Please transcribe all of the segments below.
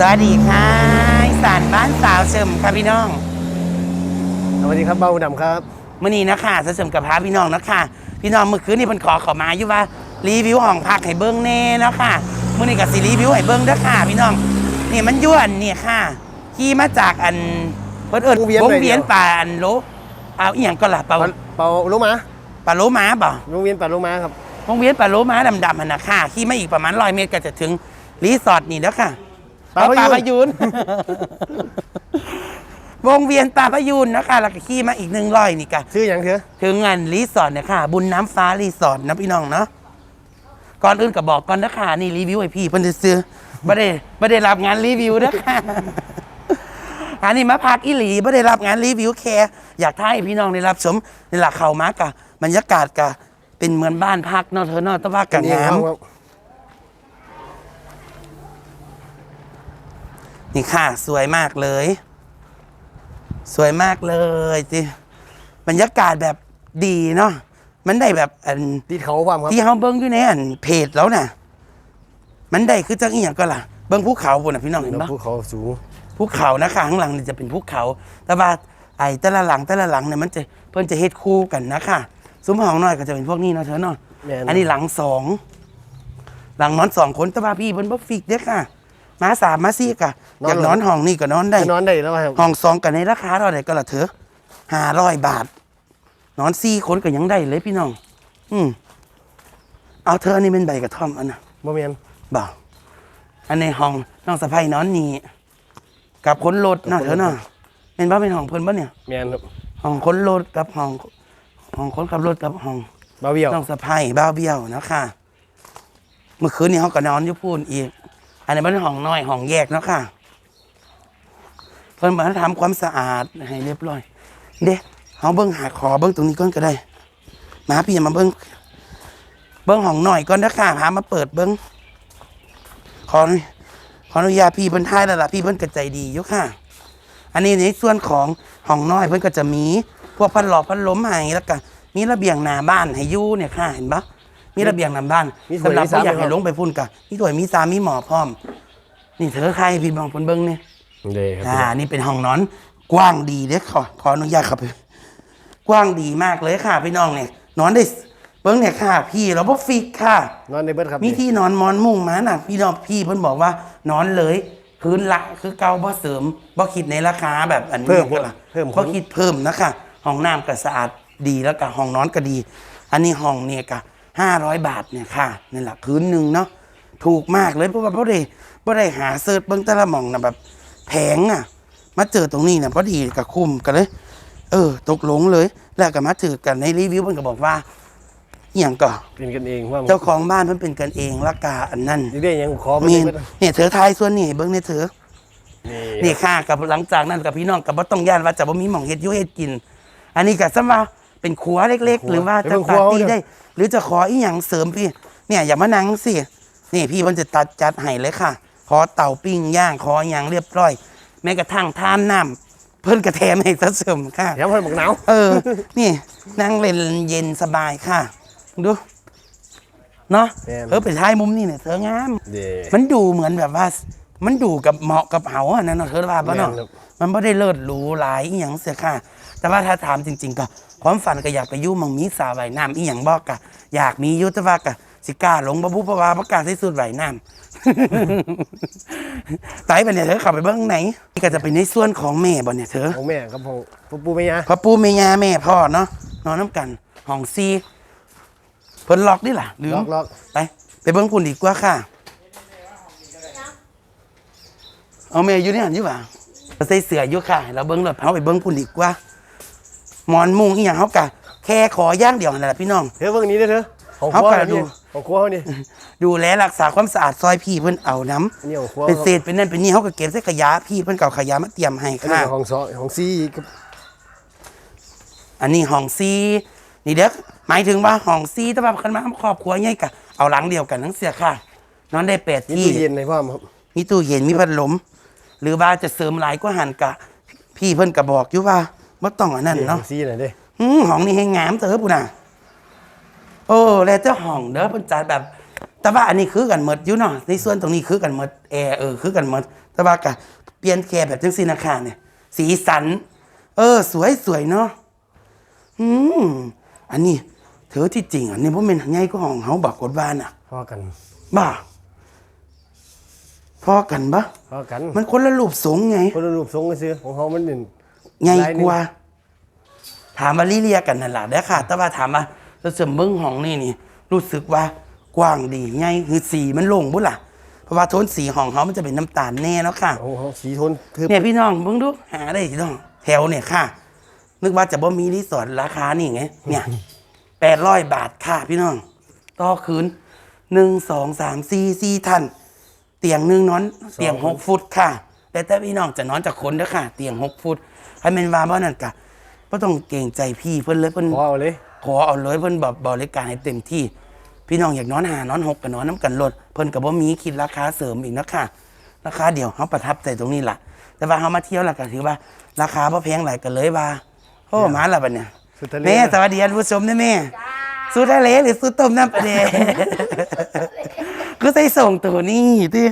สวัสดีค่ะอีสานบ้านสาวเสริมค่ะพี่น้องสวัสดีครับเบ้าดำครับมื่อนี้นะคะสาวเสริมกับพาพี่น้องนะคะพี่น้องเมื่อคืนนี่เพิ่นขอเขอมาอยู่ว่ารีวิวห้องพักให้เบิ้งแน่เนาะค่ะมื่อนี้กับสิรีวิวให้เบิ้งเด้อค่ะ พี่น้องนี่มันยวนเนี่ยค่ะขี่มาจากอันเพิ่นเอิ้นวงเวียนวงหน่อยเดียวเวียนป่าอันโลเอาอีหยังก็ล่ะเปล่าเปาเปาลูกม้าป่าโลม้าบ่โรงเรียนป่าลูกม้าครับวงเวียนป่าโลม้าดำๆหั่นน่ะค่ะขี่มาอีกประมาณ100เมตรก็จะถึงรีสอร์ทนี่เด้อค่ะ ปลาพยูนเอพยูนวงเวียนป่าพยูนนะคะแล้วก็ขี่มาอีกหนึ่งร้อยนี่กะ ชื่ออย่างเถอะถึงงานรีสอร์ทเนี่ยค่ะ บุญน้ำฟ้ารีสอร์ทนะพี่น้องเนาะก่อนอื่นก็บอกก่อนนะคะนี่รีวิวไอพี่เพิ่นจะซื้อไม่ได้ไม่ได้รับงานรีวิวนะคะอันนี้มาพักอีหลีไม่ได้รับงานรีวิวแค่อยากให้พี่น้องได้รับชมนี่แหละเข้ามากะบรรยากาศกะเป็นเหมือนบ้านพักเนาะเธอเนาะแตะว่ากะงามครั นี่ค่ะสวยมากเลย สวยมากเลยจิบรรยากาศแบบดีเนาะมันได้แบบอันติดเขาความครับที่เขาเบิ้งอยู่ในอันเพจแล้วน่ะ มันได้คือจังอีหยังก็ล่ะเบิ้งภูเขาบนน่ะพี่น้องเห็นปะภูเขาสูงภูเขานะคะข้างหลังนี่จะเป็นภูเขา แต่ว่าไอ้แต่ละหลังแต่ละหลังเนี่ยมันจะเพิ่นจะเฮ็ดคู่กันนะคะซุ้มห้องน้อยก็จะเป็นพวกนี้เนาะเธอเนาะแม่นอันนี้หลังสองหลังนอนสองคนแต่ว่าพี่เพิ่นบ่ฟิกเด้อค่ะ มาสามมาสี่กะอยากนอนห้องนี่ก็นอนได้จะนอนได้แล้วครับห้องสองกันในราคาเท่าไหร่ก็ละเถอะห้าร้อยบาท นอนสี่คนก็ยังได้เลยพี่น้อง อืมเอาเธออันนี้เป็นใบกระท่อมอันน่ะบ่แม่นบ่าวอันในห้องน้องสะพ้ายนอนนี่กับคนรถเนาะเธอเนาะเป็นบ้าเป็นห้องเพิ่นบ่เนี่ยแม่นครับห้องคนรถกับห้องห้องคนขับรถกับห้องบ่าวเบี้ยวน้องสะพ้ายบ้าวเบี้ยวนะคะเมื่อคืนนี้เขาก็นอนอยู่พูนอีก อันนี้เป็นห้องน้อยห้องแยกเนาะค่ะเพิ่นมาทำความสะอาดให้เรียบร้อย เด้เขาเบิ้งหาขอเบิ้งตรงนี้ก่อนก็ได้มาพี่มาเบิ้งเบิ้งห้องหน่อยก่อนนะค่ะพามาเปิดเบิ้งขอขออนุญาตพี่เพิ่นท้ายแล้วล่ะพี่เพิ่นกระใจดีอยู่ค่ะ อันนี้ในส่วนของห้องน้อยเพิ่นก็จะมีพวกพัดหลอกพัดล้มให้แล้วก็มีระเบียงหน้าบ้านให้ยู่เนี่ยค่ะเห็นปะ มีระเบียงหน้าบ้านสำหรับผู้อยากให้ลงไปพุ่นกะมีถ้วยมีซามีหมอพร้อม นี่เธอใครพี่มองเพิ่นเบิ้งเนี่ย เด้คอ่ารับนี่เป็นห้องนอนกว้างดีเด้อขอขออนุญาตครับ กว้างดีมากเลยค่ะพี่น้องเนี่ยนอนได้สเบิ้งเนี่ยค่ะ พี่เราบ่ฟิกค่ะ นอนได้เบิดครับมีที่นอนมอนมุ้งมาน่ะพี่น้องพี่เพิ่นบอกว่านอนเลยพื้นละคือเก่าบ่เสริมบ่คิดในราคาแบบอันนี้เพิ่มก็ล่ะเพิ่มบ่คิดเพิ่มนะคะห้องน้ำก็สะอาดดีแล้วก็ห้องนอนก็ดี อันนี้ห้องเนี่ยก็ 500 บาทเนี่ยค่ะนี่แหละคืนหนึงเนาะถูกมากเลยเพราะว่าบ่ได้บ่ได้หาเสิร์ชเบิ่งแต่ละหม่องน่ะแบบแพงอะ มาเจอตรงนี้เนี่ยพอดีกับคุ้มกันเลย เออ ตกลงเลย แล้วก็มาเจอกันในรีวิวเพิ่นก็บอกว่าอหย่างก็เป็นกันเองว่าเจ้าของบ้านเพิ่นเป็นกันเองราคาอันนั้นนี่ได้ยังขอมีเบิดเนี่ยเธอทายส่วนนี้เบิ่งเนี่ยเธอนี่นี่ค่ะกับหลังจากนั้นกับพี่น้องกับบ่ต้องย่านว่าจะบ่มีหม่องเฮ็ดอยู่เฮ็ดกิน อันนี้ก็ซะว่าเป็นครัวเล็ก ๆ หรือว่าจะปาร์ตี้ได้ หรือจะขออีหยังเสริมพี่เนี่ยอย่ามานั่งสินี่พี่เพิ่นจะตัดจัดให้เลยค่ะ ขอเต่าปิ้งย่างขออหยังเรียบร้อย แม้กระทั่งทานน้ำเพิ่นกระแถมให้ซะเสริมค่ะแถมเพิ่นบักหนาวเออ นี่นั่งเล่นเย็นสบายค่ะ ดูเนาะเออไปท้ายมุมนี่เนี่ยเธองาม เด้มันดูเหมือนแบบว่า มันดูกับเหมาะกับเฮาอะนะเนาะเธอว่าปะเนาะแม่นครับมันไม่ได้เลิศหรูหลายอหย่างเสียค่ะ แต่ว่าถ้าถามจริง ๆ ก็ ความฝันก็อยากไปอยู่หมองมีสาว่ายน้ำอีหยังบอกกะอยากมีอยุทธว่ากะสิกล้าลงบะบุปวาประกล้าศที่สุดว่ายน้ำไต่ไปเนี่ยเธอเขับไปเบื้องไหนนี่ก็จะเป็นในส่วนของแม่บ่เนี่ยเธอของแม่ครับของปู่ปู่แม่ยาพ่อปู่แม่ย่าแม่พ่อเนาะนอนน้ำกันห้องซีเพิ่นล็อกดิล่ะลืมล็อกล็อกไปไปเบิ้งพุ่นดีกว่าค่ะ เอาแม่อยู่นี่หันอยู่ป่ะใส่เสื้ออยู่ค่ะ เราเบิ้งรถเฮาไปเบิ้งพุ่นดีกว่า หมอนมุงอีหยังเฮากะแค่ขอย่างเดียวนั่นแหละพี่น้อง เฮ้ยเบิ่งนี้เด้อเถอะของคเอารัวไปนี่ดูของครัวเฮานี่ ดูแลรักษาความสะอาดซอยพี่เพิ่นเอาน้อันนี้ของครัวำเป็นเศษเป็นนั่นเป็นนี่เขาก็เก็บใส่ขยะพี่เพิ่นเก่าขยะมาเตรียมให้อันนี้ค่ะ ของซอของซีครับอันนี้ห้องซีนี่เด็กหมายถึงว่าห้องซีแต่ว่าคันมาครอบครัวใหญ่กะเอาหลังเดียวกันทั้งเสียค่ะ นอนได้แปดมีที่ ตู้เย็นในพร้อมครับ มีตู้เย็นมีพัดลม หรือว่าจะเสริมหลายก็หันกะ พี่เพิ่นก็บอกอยู่ว่า บ่ต้องอันนั้นเนาะของซีน่ะเด้อืมห้องนี้ให้งามเถอะปุ่นน่ะโอ้แล้วเจ้าห้องเด้อเพิ่นจัดแบบ แต่ว่าอันนี้คือกันหมดอยู่เนาะในส่วนตรงนี้คือกันหมดแอร์เออคือกันหมดแต่ว่าก็เปลี่ยนแค่แบบจังสีนะคะเนี่ย สีสัน เออ สวยสวยเนาะอืมอันนี้เธอที่จริงอันนี้พ่เป็นไงก็ห้องเฮาบักกดบ้านอะพอกันบ้าพอกันปะพอกัน มันคนละรูปสูงไง คนละรูปทรงกันซื้อของเขามันเป็นไง ลายหนึ่กงว่าถามมาลิเลียกันนั่นแหละเด้อค่ะ แต่ว่าถามมาเราเสริมเบิ้งห้องนี่นี่ รู้สึกว่ากว้างดีไงคือสีมันโลงบุล่ะเพราะว่าโทนสีห้องเขามันจะเป็นน้ำตาลแน่แล้วค่ะของเขาสีโทนทึบเนี่ยพี่น้องเบิ่งดูหาได้พี่น้องแถวเนี่ยค่ะ นึกว่าจะบ่มีรีสอร์ทราคานี่ไงเนี่ยแปดร้อยบาทค่ะพี่น้อง ต่อคืนหนึ่งสองสามสี่สี่ท่านเตียงหนึ่งนอน เตียงหกฟุตค่ะ แต่แต่พี่น้องจะนอนจากคนเด้อค่ะ เตียงหกฟุต ให้เป็นว่าบ่นั่นกะบ่ต้องเกรงใจพี่เพิ่นเลยเพิ่นพอเอาเลย ขอเอาเลยเพิ่นแบบบริการให้เต็มที่ พี่น้องอยากนอนหานอนหกกับนอนน้ำกันลดเพิ่นกับว่ามีคิดราคาเสริมอีกนะค่ะราคาเดียวเขาประทับใจตรงนี้ล่ะ แต่ว่าเขามาเที่ยวล่ะก็ถือว่า ราคาพ่แพงหลายกันเลยว่าโอ้มาและบัดเนี่ยสุดทะเล แม่สวัสดีท่านผู้ชมนะแม่สูทะเลหรือสูต้มน้ำปลาเด ก็ใส่ส่งตัวนี้ที่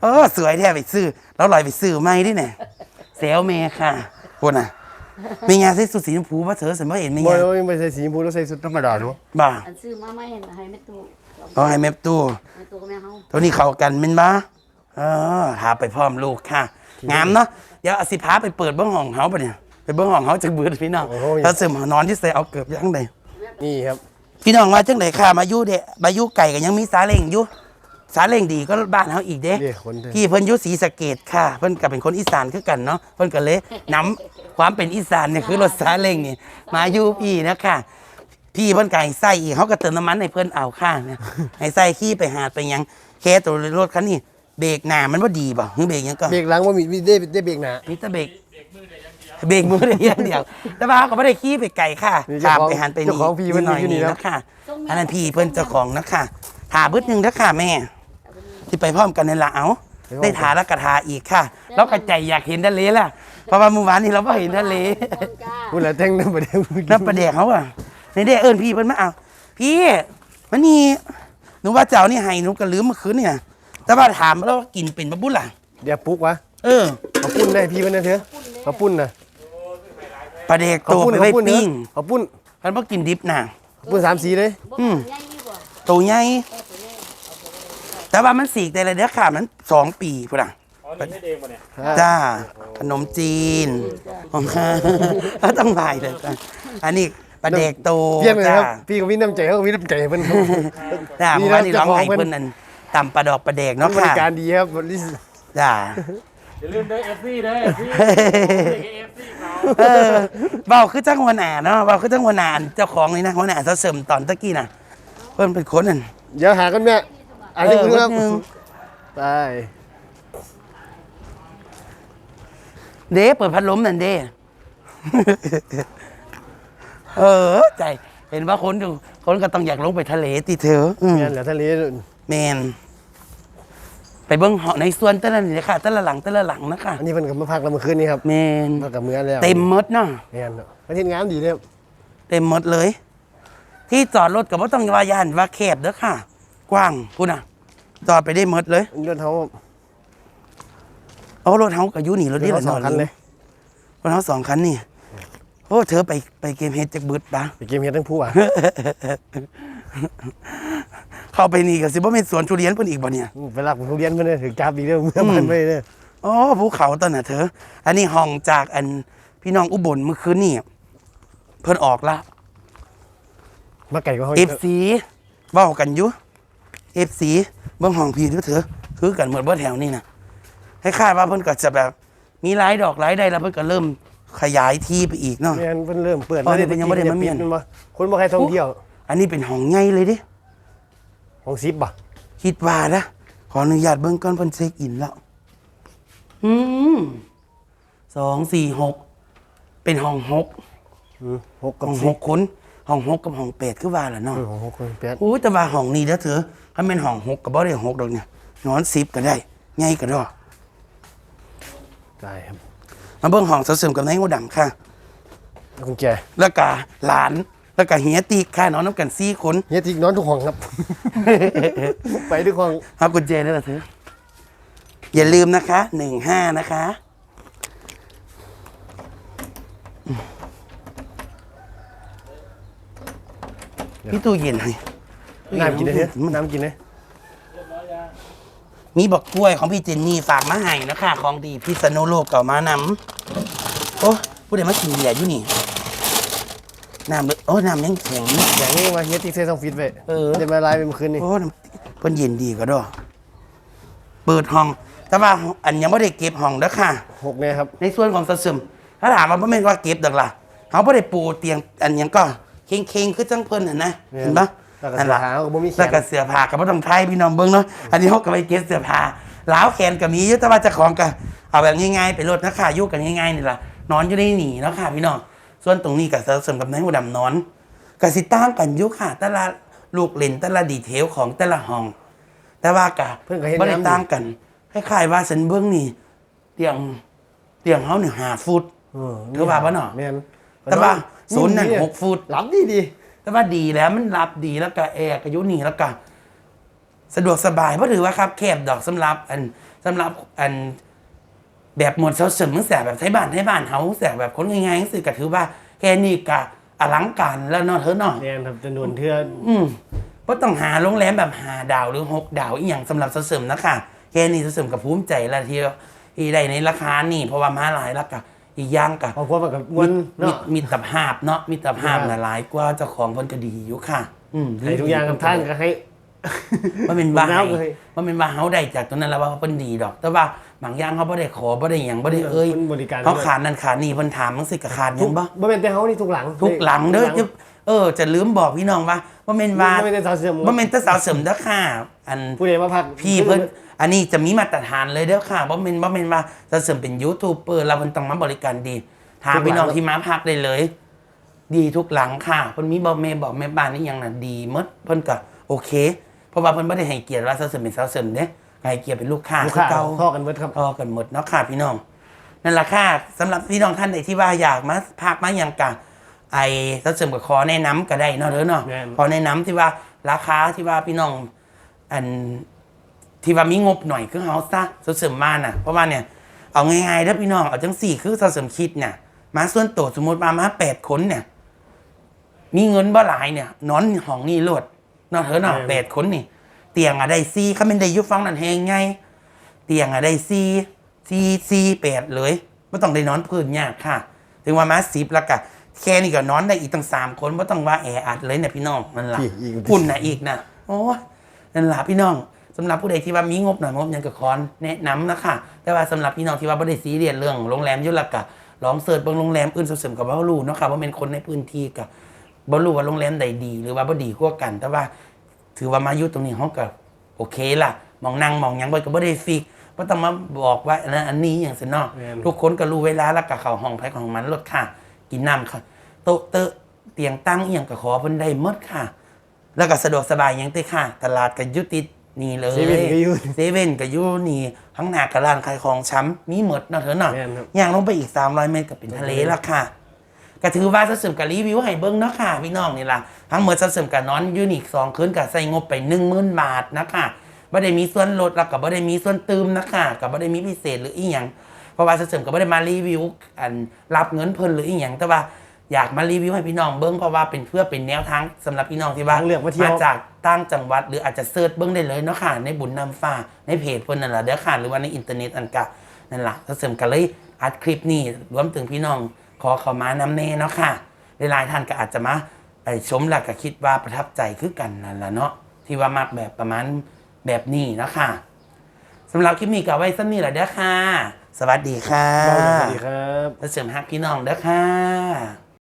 โอ้สวยแท้ไปซื้อแล้วลอยไปซื้อไม่ดิเนี่ยเซลแม่ค่ะ คนน่ะไม่งานใส่สูทสีชมพูว่าเธอสมมติเห็นไหมบ่งานไม่ใส่สีชมพูแล้วใส่สุดธรรมดาดูบ่าอันซื้อมาไม่เห็นให้แม่ตู้เอาให้แม่ตู้แม่ตู้ก็แม่เฮาตัวนี้เข้ากันแม่นบ่เออหาไปพร้อมลูกค่ะ งามเนาะเดี๋ยวเอาสิพาไปเปิดเบื้องห้องเฮาปะเนี่ยไปเบื้องห้องเฮาจากเบือพี่น้องถ้าเสริมนอนที่ใส่เอาเกือบยังไดนี่ครับ พี่น้องว่าจังไดค่ะมาอยู่เดะมาอยู่ไก่ก็ยังมีสาเล้งอยู่ สาเล้งดีก็บ้านเฮาอีกเด้เรียกคนเด้อ พี่เพิ่นอยู่ศรีสะเกดค่ะ เพิ่นก็เป็นคนอีสานคือกันเนาะเพิ่นก็เลยนํความเป็นอีสานเนี่ยคือรถซาเล้งนี่มาอยู่พี่นะค่ะ พี่เพิ่นก็ให้ใส่อีกเขาก็เติมน้ำมันให้เพิ่นเอาค่ะเนี่ยให้ใส่ขี้ไปหาดไปหยังแค่ตัวรถคันนี้เบรกหน้ามันบ่ดีป่ะหรือเบรกหยังก็ เบรกหลังว่ามีมีได้ได้เบรกหนามีแต่เบรกเบรกมือได้อย่างเดียว แต่ว่าเขาก็ไม่ได้ขี้ไปไกลค่ะนี่เจ้าข้ามของไปหันไปนี่เจ้าของพี่เพิ่นหน่อยอยู่นี่นี่นะ นะค่ะอันนั้นพี่เพิ่นเจ้าของนะค่ะถาบึดหนึงนะค่ะแม่ ที่ไปพร้อมกันในละเอาได้ถาแล้วก็ทาอีกค่ะ แล้วก็ใจอยากเห็นทะเลล่ะเพราะว่าเมื่อวานนี้เราไม่เห็นทะเลพูดแล้วแต่งน้ำประเดี๋ยวน้ำประเดกเขาอะในเด้เอิญพี่เพิ่นมาเอาพี่มันนี่หนูว่าเจ้านี่ให้หนูก็ลืมเมื่อคืนเนี่ย แต่ว่าถามแล้วว่ากินเป็นปะบุญล่ะเดี๋ยวปลุ๊กวะเออเขาปุ้นได้พี่มันนะเถอะเขาปุ้นนะปลาเดกเขาตัวปุ้นไปเขาไว้ปุ้นเนปิ้อะงเขาปุ้นมันบ่กินดิบน่ะเขาปุ้นสามสีเลย อืมใหญ่ดีกว่าตัวใหญ่ แต่ว่ามันสีกแต่ละเดือนค่ะมันสองปีพุ่นอะจ้าขนมจีนของข้าต้องบายเลยจ้ะอันนี้ปลาเด็กโตเพี้ยนเลยจ้าครับพี่ก็มีน้ำใจเขาก็มีน้ำใจเพิ่นครับ จ้านี่เมื่อนะวานนี้ร้องไห้เจ้าของเพิ่น เพิ่นนั่นตำปลาดอกปลาเด็กเนาะบริค่ะการดีครับบริจ้า อย่าลืมเด้อเอฟซีเด้อเอฟซีเอฟซีเขาเออเบาคือจังหัวหน้าเนาะเบาคือจังหัวหน้าเจ้าของนี่นะหัวหน้าเขาเสริมตอนตะกี้น่ะเพิ่นเป็นคนนั่นเดี๋ยวหากันแม่ อันเอนี้อคุณครับนิดนึงไปเด้เปิดพัดลมนั่นเด้ เออ ใจ เห็นว่าคนดูคนก็ต้องอยากลงไปทะเลติเธออืมแม่นเหลือทะเลแมนไปเบิ้งเหาะในส่วนแต่ละนี่ค่ะแต่ละหลังแต่ละหลังนะคะอันนี้เพิ่นก็มาพักแล้วเมื่อคืนนี้ครับแมนพักกับเมื่อแล้วเต็มหมดเนาะแม่นเนาะประเทศงามดีเลยครับเต็มหมดเลย ที่จอดรถกับว่าต้องว่าย่านว่าแคบเด้อค่ะ กว้างพูดน่ะจอดไปได้หมดเลยรถเขาเอารถเฮากับยูนี่รถรถนี่เขาละสองคันเลยรถเฮาสองคันนี่โอ้เธอไปไปเกมเฮดจากบึดปะไปเกมเฮ็ดทั้งผู้อะเข้าไปนี่ก็สิบ่เป็นสวนทุเรียนเพิ่นอีกบ่เนี่ยไปรับผมเรียนเพิ่นเลยถึงจับอีกเด้อเมื่อบ้านไปเด้ออ๋อภูเขาตอนน่ะเธอ อันนี้ห้องจากอันพี่น้องอุบลเมื่อคืนนี่เพิ่นออกละมาไก่ก็เขาเอฟซีเว้ากันอยู่ เอฟซีเบิ่งห้องพี่เด้อเถอะคือกันหมดบ่แถวนี่น่ะคล้ายๆว่าเพิ่นก็จะแบบมีหลายดอกหลายใดแล้วเพิ่นก็เริ่มขยายที่ไปอีกเนาะ แม่นเพิ่นเริ่มเปิดอ๋อนี่เพิ่นยังบ่ได้มาเมียนปิบ่คนบ่ใครท่องเที่ยวอันนี้เป็นห้องใหญ่เลยเดิของซิปบ่ะคิดว่านะขออนุญาตเบิ่งก่อนเพิ่นเช็คอินแล้วอืมสองสี่หกเป็นห้องหกอืมหกกับห้องหสิบกคนห้องหกกับห้องแปดคือว่าล่ะเนาะเออของหกคนแปดโอ้ยแต่ว่าห้องนี้เด้อเถอะ ถ้าเป็นห้องหกก็บ่ได้หกดอกเนี่ยนอนสิบก็ได้ใหญ่ก็ได้ได้ครับมาเบิ่งห้องเสริมกับนายงูดำค่ะ แล้วคุณแกแล้วก็หลานแล้วก็เฮียตีค่ะนอนน้ำกันสี่คนเฮียทิกนอนทุกห้องครับ ไปทุกห้องเอากุญแจได้หรอเธออย่าลืมนะคะหนึ่งห้านะคะพี่ตู้เย็นให้ น้ำกินเลยเฮ้ยน้ำกินเลยมีบอกกล้วยของพี่เจนนี่ฝากมาให้นะคะของดีพิษณุโลกเก่ามานำโอ้ผู้ใดมากินเบียร์อยู่นี่น้ำเลยโอ้น้ำยังแข็งอย่างนี้ว่าเฮียทิกเซต้องฟิตไว้เออเดี๋ยวมาลายเป็นเมื่อคืนนี่โอ้น้ำเพิ่นเย็นดีก็ดอเปิดห้อง แต่ว่าอันยังไม่ได้เก็บห้องเด้อค่ะหกเนี่ยครับ ในส่วนของสะซึมถ้าถามว่าบ่แม่นว่าเก็บดอกล่ะเขาบ่ได้ปูเตียงอันหยังก็เค็งๆคือจังเพิ่นน่ะนะเห็นปะ แล้วก็นั่นเสื้อล่ะผ้าก็บ่มีแขแล้วก็นเสื้อผ้าก็บ่ต้องไทยพี่น้องเบิ่งเนาะอันนี้เขาก็ไปเก็บเสื้อผ้าล้าวแขนก็มีอยู่แต่ว่าเจ้าของก็เอาแบบง่ายๆไปรถนะค่ะอยู่กันง่ายๆนี่ล่ะนอนอยู่ในหนีเนาะค่ะพี่น้องส่วนตรงนี้ก็สะสมกับนายหูดำนอนก็สิต่างกันอยู่ค่ะ แต่ละลูกเล่นแต่ละดีเทลของแต่ละห้อง แต่ว่าก็เพิ่นก็เห็นบ่ได้น้ำต่างกันคล้ายๆว่าฉันเบิ่งนี่เตียงเตียงเฮานี่5ฟุต เออเธอว่าปะเนาะ แม่นแต่ว่าศูนย์นั่นเยหกฟุต หลับดีดี แต่ว่าดีแล้วมันรับดีแล้วก็แอร์ก็อยุนี่แล้วก็สะดวกสบายเพราะถือว่าครับแคบดอกสำหรับอันสำหรับอันแบบหมวดเสาเสริมมึงแสบแบบไทยบ้านไทยบ้านเฮาแสบแบบคนง่ายๆสิก็ถือว่าแค่นี้ก็อลังการแล้วเนาะเธอเนาะแม่นครับจำนวนเทื่ออืมก็ต้องหาโรงแรมแบบหาดาวหรือหกดาวอีกอย่างสำหรับเสาเสริมนะค่ะแค่นี้เสาเสริมกับภูมิใจแล้วที่ที่ได้ในราคานี่เพราะว่ามาหลายแล้วก็ อีกอย่างก็ครอบครัวมันกับมวลมิเนาะมิตรภาพเนาะมิตรภาพมิตรภาพน่ะหลายกว่าเจ้าของเพิ่นก็ดีอยู่ค่ะ อืมให้ทุกอย่างกับท่านก็ให้ มันเป็นว่าผมให้แล้วเลย มันเป็นว่าเฮาได้จากตรงนั้นแล้วว่าเพิ่นดีดอก แต่ว่าบางอย่างเขาบ่ได้ขอบ่ได้หยังบ่ได้เอ้ยเพิ่นบริการเขาขาดนั่นขาดนี่เพิ่นถามจังซี่ก็ขาดหทุยักงบ่บ่เป็นแต่เฮานี่ทุกหลังทุกหลังเด้อจะเออ จะลืมบอกพี่น้องว่าบ่แม่นว่าบ่เป็นแต่สาวเสื่อมบ่แม่นแต่สาวเสริมเด้อค่ะ อันผู้ใดมาพักพี่เพิ่น อันนี้จะมีมาตรฐานเลยเด้อค่ะบ่แม่นบ่แม่นว่าจะเสริมเป็นยูทูบเบอร์แล้วเพิ่นต้องมาบริการดีถามพี่น้องที่มาพักได้เลย ดีทุกหลังค่ะเพิ่นมีบอกแม่บอกแม่บ้านนี่ยังน่ะดีหมดเพิ่นก็โอเค เพราะว่าเพิ่นบ่ได้ให้เกียรติว่าเสริมเป็นสาวเสริมเด้ให้เกียรติเป็นลูกค้าลูกคือค้าเก่าพ่อกันเบิดครับพอกันหมดเนาะค่ะพี่น้องนั่นแหละค่ะสำหรับพี่น้องท่านใดที่ว่าอยากมาพักมาอย่างกะไอ้ถ้าเสริมกับคอแนะนำก็ได้เนาะเด้อเนาะแม่นขอแนะนำที่ว่าราคาที่ว่าพี่น้องอัน ที่ว่ามีงบหน่อยคือเฮาซะเสริมมาน่ะเพราะว่าเนี่ยเอาง่ายๆถ้าพี่น้องเอาจังสี่คือเสริมคิดเนี่ยมาส่วนตัวสมมติมามาแปดคนเนี่ยมีเงินบ่หลายเนี่ยนอนห้องนี่โลดเนาะเถอะเนาะแม่นแปดคนนี่ เตียงอะได้ซี่เขาเป็นได้อยุฟังนั่นแหงไงเตียงอะได้ซี่ซี่ซี่แปดเลยไม่ต้องได้นอนพื้นยากค่ะ ถึงว่ามาสิบแล้วก็แค่นี้ก็นอนได้อีกตั้งสามคนไม่ต้องว่าแออัดเลยเนี่ยพี่น้องนั่นล่ะอีกอีกปุ่นนะอีกนะโอ้ยนั่นล่ะพี่น้อง สำหรับผู้ใดที่ว่ามีงบหน่อยงบหยังกับคอนแนะนำนะคะแต่ว่าสำหรับพี่น้องที่ว่าไม่ได้ซีเรียสเรื่องโรงแรมอยุลกะลองเสิร์ชเบางโรงแรมอื่นเสริมกับว่ารู้เนาะค่ะว่าเป็นคนในพื้นที่กับบ่รู้ว่าโรงแรมใดดี หรือว่าบ่ดีกว่ากัน แต่ว่าถือว่ามาอยู่ตรงนี้เขาก็โอเคล่ะมองนั่งมองหยังไปก็บ่ได้ฟิกบ่ต้องมาบอกว่าอันนั้นอันนี้อย่างสิเนาะแม่นทุกคนก็รู้เวลาแล้วก็เข้าห้องพักของมันรถค่ะ กินน้ำค่ะโต๊ะเตอะเตียงตั้งอหย่างก็ขอเพิ่นได้หมดค่ะ แล้วก็สะดวกสบายอยังเต้ค่ะ ตลาดก็อยู่ติด นี่เลยเซเว่นก็อยู่ เซเว่นก็อยู่นี่ข้างหน้าก็ร้านขายของช้ำมีหมดเนาะเถอะเนาะแม่นครับ ย่างลงไปอีก 300 เมตรก็เป็นทะเลแล้วค่ะก็ถือว่าจะเสริมกับรีวิวให้เบิ้งเนาะค่ะพี่น้องนี่ล่ะทั้งหมดจะเสริมกับนอนยูนิคสองคืนกับใส่งบไปหนึ่งหมื่นบาทนะคะไม่ได้มีส่วนลดแล้วก็ไม่ได้มีส่วนตืมนะคะกับไม่ได้มีพิเศษหรืออีหยังเพราะว่าจะเสริมกับไม่ได้มารีวิวอันรับเงินเพิ่นหรืออีหยังแต่ว่าอยากมารีวิวให้พี่น้องเบิ้งเพราะว่าเป็นเพื่อเป็นแนวทางสำหรับพี่น้องที่ว่า ทางเลือกมาเที่ยว จาก ต่างจังหวัด หรืออาจจะเสิร์ชเบิ้งได้เลยเนาะค่ะ ในบุญนำฟ้าในเพจเพิ่นนั่นแหละเด้อค่ะ หรือว่าในอินเทอร์เน็ตอันกะนั่นแหละจะเสริมกันเลยอัดคลิปนี้รวมถึงพี่น้องขอเข้ามานำแน่เนาะค่ะหลายๆท่านก็อาจจะมาไปชมแล้วก็คิดว่าประทับใจคือกันนั่นแหละเนาะที่ว่ามักแบบประมาณแบบนี้นะคะสำหรับคลิปนี้ก็เอาไว้สั้นนี้แหละเด้อค่ะ สวัสดีค่ะสวัสดีครับแล้วเสริมฮักพี่น้องเด้อค่ะ